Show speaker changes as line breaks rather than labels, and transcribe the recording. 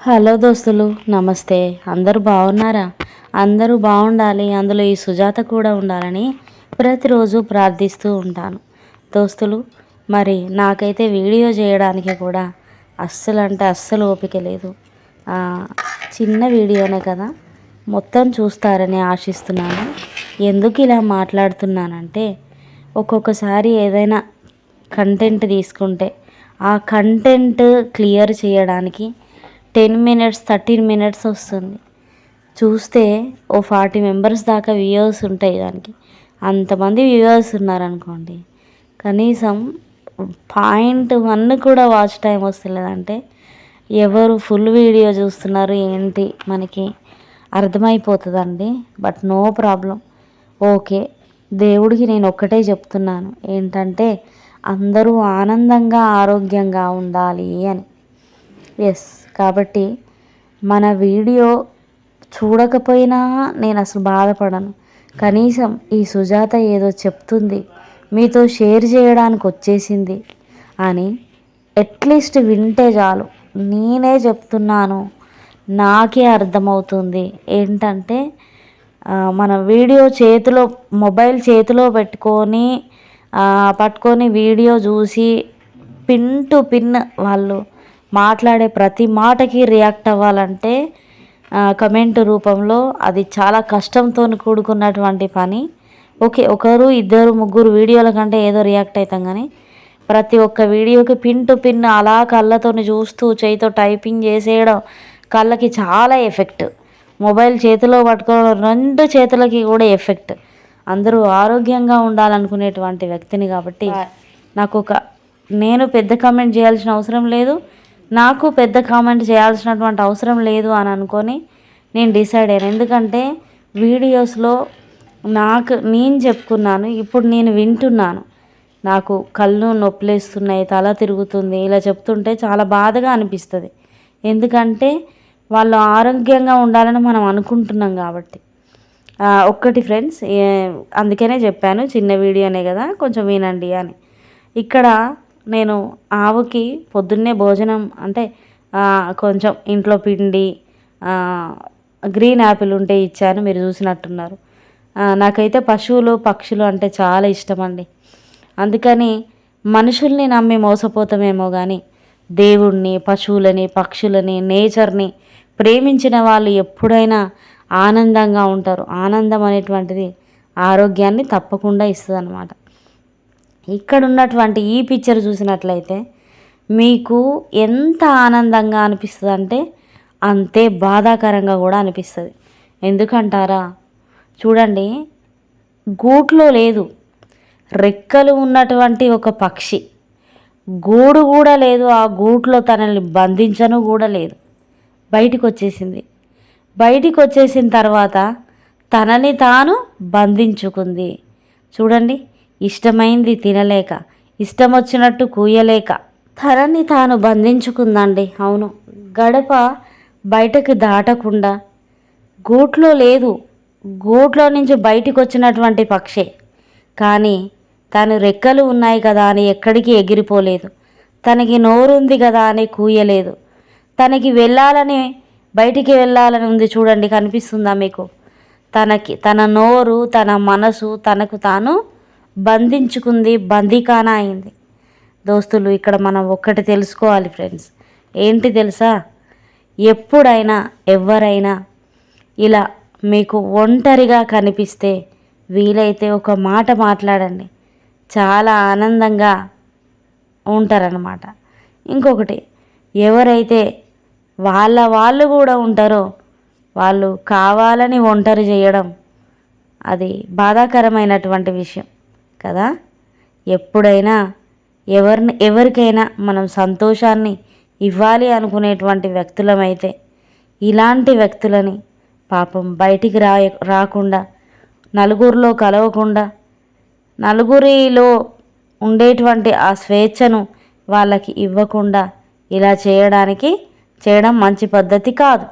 Hello దోస్తులు నమస్తే. అందరూ బాగున్నారా? అందరూ బాగుండాలి. అందులో ఈ సుజాత కూడా ఉండాలని ప్రతిరోజు ప్రార్థిస్తూ ఉంటాను. దోస్తులు మరి నాకైతే వీడియో చేయడానికి కూడా అస్సలు అంటే అస్సలు ఓపిక లేదు. చిన్న వీడియోనే కదా. మొత్తం చూస్తారని ఆశిస్తున్నాను. ఎందుకు ఇలా మాట్లాడుతున్నానంటే ఒక్కొక్కసారి ఏదైనా కంటెంట్ తీసుకుంటే ఆ కంటెంట్ క్లియర్ చేయడానికి టెన్ మినిట్స్ థర్టీన్ మినిట్స్ వస్తుంది. చూస్తే ఓ ఫార్టీ మెంబర్స్ దాకా వ్యూవర్స్ ఉంటాయి దానికి. అంతమంది వ్యూవర్స్ ఉన్నారనుకోండి. కనీసం పాయింట్ వన్ కూడా వాచ్ టైం వస్తలేదంటే ఎవరు ఫుల్ వీడియో చూస్తున్నారు ఏంటి మనకి అర్థమైపోతుందండి. But no problem. ఓకే దేవుడికి నేను ఒక్కటే చెప్తున్నాను. ఏంటంటే అందరూ ఆనందంగా ఆరోగ్యంగా ఉండాలి అని. ఎస్. కాబట్టి మన వీడియో చూడకపోయినా నేను అసలు బాధపడను. కనీసం ఈ సుజాత ఏదో చెప్తుంది మీతో షేర్ చేయడానికి వచ్చేసింది అని అట్లీస్ట్ వింటే చాలు. నేనే చెప్తున్నాను నాకే అర్థమవుతుంది. ఏంటంటే మన వీడియో చేతిలో మొబైల్ చేతిలో పెట్టుకొని పట్టుకొని వీడియో చూసి పిన్ టు పిన్ వాళ్ళు మాట్లాడే ప్రతి మాటకి రియాక్ట్ అవ్వాలంటే కమెంట్ రూపంలో అది చాలా కష్టంతో కూడుకున్నటువంటి పని. ఓకే ఒకరు ఇద్దరు ముగ్గురు వీడియోల కంటే ఏదో రియాక్ట్ అవుతాం కానీ ప్రతి ఒక్క వీడియోకి పిన్ టు పిన్ అలా కళ్ళతో చూస్తూ చేయితో టైపింగ్ చేసేయడం కళ్ళకి చాలా ఎఫెక్ట్ మొబైల్ చేతిలో పట్టుకోవడం రెండు చేతులకి కూడా ఎఫెక్ట్ అందరూ ఆరోగ్యంగా ఉండాలనుకునేటువంటి వ్యక్తిని కాబట్టి నాకు ఒక నేను పెద్ద కమెంట్ చేయాల్సిన అవసరం లేదు. నాకు పెద్ద కామెంట్ చేయాల్సినటువంటి అవసరం లేదు అని అనుకొని నేను డిసైడ్ అయ్యాను. ఎందుకంటే వీడియోస్లో నాకు నేను చెప్పుకున్నాను ఇప్పుడు నేను వింటున్నాను. నాకు కళ్ళు నొప్పులేస్తున్నాయి తల తిరుగుతుంది ఇలా చెప్తుంటే చాలా బాధగా అనిపిస్తుంది. ఎందుకంటే వాళ్ళు ఆరోగ్యంగా ఉండాలని మనం అనుకుంటున్నాం కాబట్టి. ఒక్కటి ఫ్రెండ్స్ అందుకనే చెప్పాను చిన్న వీడియోనే కదా కొంచెం వినండి అని. ఇక్కడ నేను ఆవుకి పొద్దున్నే భోజనం అంటే కొంచెం ఇంట్లో పిండి గ్రీన్ యాపిల్ ఉంటే ఇచ్చాను మీరు చూసినట్టున్నారు. నాకైతే పశువులు పక్షులు అంటే చాలా ఇష్టం అండి అందుకని మనుషుల్ని నమ్మి మోసపోతామేమో కానీ దేవుణ్ణి పశువులని పక్షులని నేచర్ని ప్రేమించిన వాళ్ళు ఎప్పుడైనా ఆనందంగా ఉంటారు. ఆనందం అనేటువంటిది ఆరోగ్యాన్ని తప్పకుండా ఇస్తుంది అన్నమాట ఇక్కడ ఉన్నటువంటి ఈ పిక్చర్ చూసినట్లయితే మీకు ఎంత ఆనందంగా అనిపిస్తుంది అంటే అంతే బాధాకరంగా కూడా అనిపిస్తుంది. ఎందుకంటారా? చూడండి గూట్లో లేదు. రెక్కలు ఉన్నటువంటి ఒక పక్షి. గూడు కూడా లేదు ఆ గూట్లో తనని బంధించను కూడా లేదు. బయటికి వచ్చేసింది బయటికి వచ్చేసిన తర్వాత తనని తాను బంధించుకుంది. చూడండి ఇష్టమైంది తినలేక ఇష్టం వచ్చినట్టు కూయలేక. తనని తాను బంధించుకుందండి. అవును. గడప బయటకు దాటకుండా గూట్లో లేదు. గూట్లో నుంచి బయటికి వచ్చినటువంటి పక్షే. కానీ తను రెక్కలు ఉన్నాయి కదా అని ఎక్కడికి ఎగిరిపోలేదు. తనకి నోరుంది కదా అని కూయలేదు. తనకి వెళ్ళాలని బయటికి వెళ్ళాలని ఉంది చూడండి కనిపిస్తుందా మీకు? తనకి తన నోరు తన మనసు తనకు తాను బంధించుకుంది బందీకానా అయింది. దోస్తులు ఇక్కడ మనం ఒక్కటి తెలుసుకోవాలి ఫ్రెండ్స్. ఏంటి తెలుసా? ఎప్పుడైనా ఎవరైనా ఇలా మీకు ఒంటరిగా కనిపిస్తే వీలైతే ఒక మాట మాట్లాడండి. చాలా ఆనందంగా ఉంటారనమాట ఇంకొకటి ఎవరైతే వాళ్ళ వాళ్ళు కూడా ఉంటారో వాళ్ళు కావాలని ఒంటరి చేయడం అది బాధాకరమైనటువంటి విషయం. కదా? ఎప్పుడైనా ఎవరిని ఎవరికైనా మనం సంతోషాన్ని ఇవ్వాలి అనుకునేటువంటి వ్యక్తులమైతే ఇలాంటి వ్యక్తులని పాపం బయటికి రా రాకుండా నలుగురిలో కలవకుండా నలుగురిలో ఉండేటువంటి ఆ స్వేచ్ఛను వాళ్ళకి ఇవ్వకుండా ఇలా చేయడానికి చేయడం మంచి పద్ధతి కాదు.